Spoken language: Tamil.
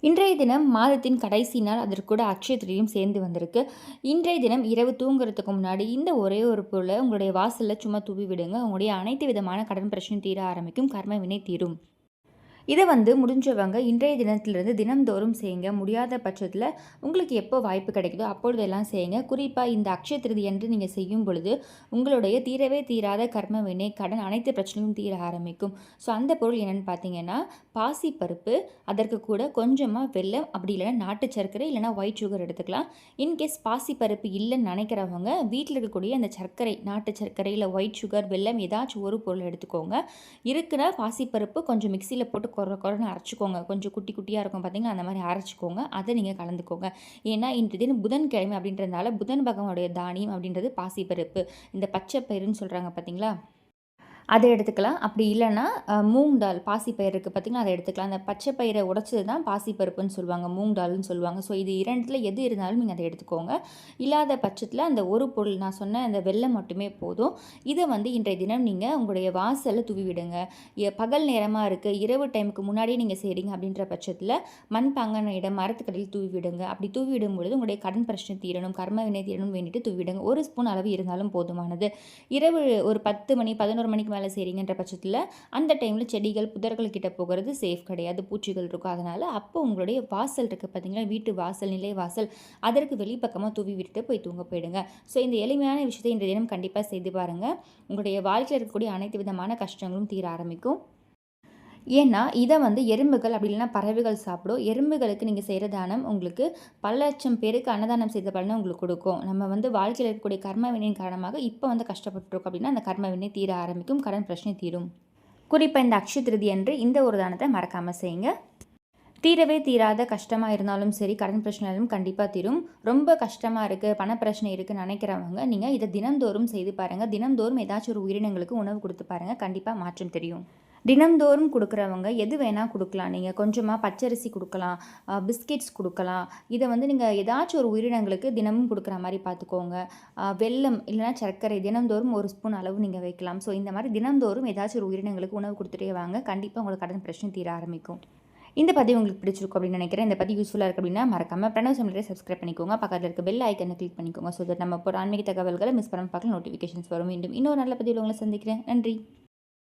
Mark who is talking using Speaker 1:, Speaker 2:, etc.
Speaker 1: இன்றைய தினம் மாதத்தின் கடைசி நாள். அதற்கு கூட அக்ஷயத்திலையும் சேர்ந்து வந்திருக்கு. இன்றைய தினம் இரவு தூங்குறதுக்கு முன்னாடி இந்த ஒரே ஒரு பொருளை உங்களுடைய வாசலில் சும்மா தூவி விடுங்க. உங்களுடைய அனைத்து விதமான கடன் பிரச்சனை தீர ஆரம்பிக்கும். கர்ம வினை தீரும். இதை வந்து முடிஞ்சவங்க இன்றைய தினத்திலிருந்து தினந்தோறும் செய்யுங்க. முடியாத பட்சத்தில் உங்களுக்கு எப்போ வாய்ப்பு கிடைக்குதோ அப்பொழுதெல்லாம் செய்யுங்க. குறிப்பாக இந்த அக்ஷய திருதி என்று நீங்கள் செய்யும் பொழுது உங்களுடைய தீரவே தீராத கர்ம வினை கடன் அனைத்து பிரச்சனையும் தீர ஆரம்பிக்கும். ஸோ அந்த பொருள் என்னென்னு பார்த்தீங்கன்னா பாசி பருப்பு அதற்கு கூட கொஞ்சமாக வெள்ளம் அப்படி இல்லைன்னா நாட்டு சர்க்கரை இல்லைனா ஒயிட் சுகர் எடுத்துக்கலாம். இன்கேஸ் பாசி பருப்பு இல்லைன்னு நினைக்கிறவங்க வீட்டில் இருக்கக்கூடிய அந்த சர்க்கரை நாட்டு சர்க்கரை இல்லை ஒயிட் சுகர் வெள்ளம் ஏதாச்சும் ஒரு பொருள் எடுத்துக்கோங்க. இருக்கிற பாசிப்பருப்பு கொஞ்சம் மிக்சியில் போட்டு குறை குறைன்னு அரைச்சிக்கோங்க. கொஞ்சம் குட்டி குட்டியாக இருக்கும் பார்த்தீங்களா அந்த மாதிரி அரைச்சிக்கோங்க. அதை நீங்கள் கலந்துக்கோங்க. ஏன்னா இன்று தினம் புதன்கிழமை அப்படின்றதுனால புதன் பகவானுடைய தானியம் அப்படின்றது பாசிப்பருப்பு. இந்த பச்சை பயிருன்னு சொல்கிறாங்க பார்த்தீங்களா அதை எடுத்துக்கலாம். அப்படி இல்லைன்னா மூங் டால் பாசிப்பயிர் இருக்குது பார்த்தீங்கன்னா அதை எடுத்துக்கலாம். அந்த பச்சை பயிரை உடச்சது தான் பாசிப்பருப்புன்னு சொல்லுவாங்க மூங் டால்னு சொல்லுவாங்க. ஸோ இது இரண்டில் எது இருந்தாலும் நீங்கள் அதை எடுத்துக்கோங்க. இல்லாத பட்சத்தில் அந்த ஒரு பொருள் நான் சொன்ன அந்த வெள்ளம் மட்டுமே போதும். இதை வந்து இன்றைய தினம் நீங்கள் உங்களுடைய வாசலில் தூவி விடுங்க பகல் நேரமாக இருக்குது இரவு டைமுக்கு முன்னாடியே நீங்கள் செய்கிறீங்க அப்படின்ற பட்சத்தில் மண்பாங்கான இடம் மரத்துக்கடையில் தூவி விடுங்க அப்படி தூவி பொழுது உங்களுடைய கடன் பிரச்சனை தீரணும் கர்ம வினை தீரணும் வேண்டிட்டு தூவி விடுங்க ஒரு ஸ்பூன் அளவு இருந்தாலும் போதுமானது. இரவு ஒரு பத்து மணி பதினோரு மணிக்கு வேலை செய்கிறீங்கன்ற பட்சத்தில் அந்த டைமில் செடிகள் புதர்கள் கிட்ட போகிறது சேஃப் கிடையாது பூச்சிகள் இருக்கும். அதனால் அப்போ உங்களுடைய வாசல் இருக்குது பார்த்தீங்களா வீட்டு வாசல் நிலை வாசல் அதற்கு வெளிப்பக்கமாக தூவி விட்டுட்டு போய் தூங்க போயிடுங்க. ஸோ இந்த எளிமையான விஷயத்தை இந்த தினம் கண்டிப்பாக செய்து பாருங்கள் உங்களுடைய வாழ்க்கையில் இருக்கக்கூடிய அனைத்து விதமான கஷ்டங்களும் தீர ஆரம்பிக்கும். ஏன்னா இதை வந்து எறும்புகள் அப்படி இல்லைன்னா பறவைகள் சாப்பிடும். எறும்புகளுக்கு நீங்கள் செய்கிற தானம் உங்களுக்கு பல லட்சம் பேருக்கு அன்னதானம் செய்த பலனை உங்களுக்கு கொடுக்கும். நம்ம வந்து வாழ்க்கையில் இருக்கக்கூடிய கர்ம வினையின் காரணமாக இப்போ வந்து கஷ்டப்பட்டுருக்கோம் அப்படின்னா அந்த கர்ம வினை தீர ஆரம்பிக்கும் கடன் பிரச்சனை தீரும். குறிப்பாக இந்த அக்ஷய திருதி அன்று இந்த ஒரு தானத்தை மறக்காமல் செய்யுங்க. தீரவே தீராத கஷ்டமாக இருந்தாலும் சரி கடன் பிரச்சனையாலும் கண்டிப்பாக தீரும். ரொம்ப கஷ்டமாக இருக்குது பண பிரச்சனை இருக்குதுன்னு நினைக்கிறவங்க நீங்கள் இதை தினந்தோறும் செய்து பாருங்கள் தினந்தோறும் ஏதாச்சும் ஒரு உயிரினங்களுக்கு உணவு கொடுத்து பாருங்கள் கண்டிப்பாக மாற்றம் தெரியும். தினந்தோறும் கொடுக்குறவங்க எது வேணால் கொடுக்கலாம். நீங்கள் கொஞ்சமாக பச்சரிசி கொடுக்கலாம் பிஸ்கெட்ஸ் கொடுக்கலாம். இதை வந்து நீங்கள் ஏதாச்சும் ஒரு உயிரினங்களுக்கு தினமும் கொடுக்குற மாதிரி பார்த்துக்கோங்க வெல்லம் இல்லைனா சர்க்கரை தினந்தோறும் ஒரு ஸ்பூன் அளவு நீங்கள் வைக்கலாம். ஸோ இந்த மாதிரி தினந்தோறும் ஏதாச்சும் ஒரு உயிரினங்களுக்கு உணவு கொடுத்துட்டே வாங்க. கண்டிப்பாக உங்களுக்கு கடன் பிரச்சனை தீர ஆரம்பிக்கும். இந்த பதிவு உங்களுக்கு பிடிச்சிருக்கும் அப்படின்னு நினைக்கிறேன். இந்த பதிவு யூஸ்ஃபுல்லாக இருக்குது அப்படின்னா மறக்காமல் பிரணவ் சமையலை சப்ஸ்கிரைப் பண்ணிக்கோங்க. பக்கத்தில் இருக்க பெல் ஐக்கனை கிளிக் பண்ணிக்கோங்க. ஸோ தட் நம்ம இப்போ ஆன்மீக தகவல்களை மிஸ் பண்ண பார்க்கலாம் நோட்டிஃபிகேஷன்ஸ் வரும். மீண்டும் இன்னொரு நல்ல பதிவில் உங்களை சந்திக்கிறேன். நன்றி.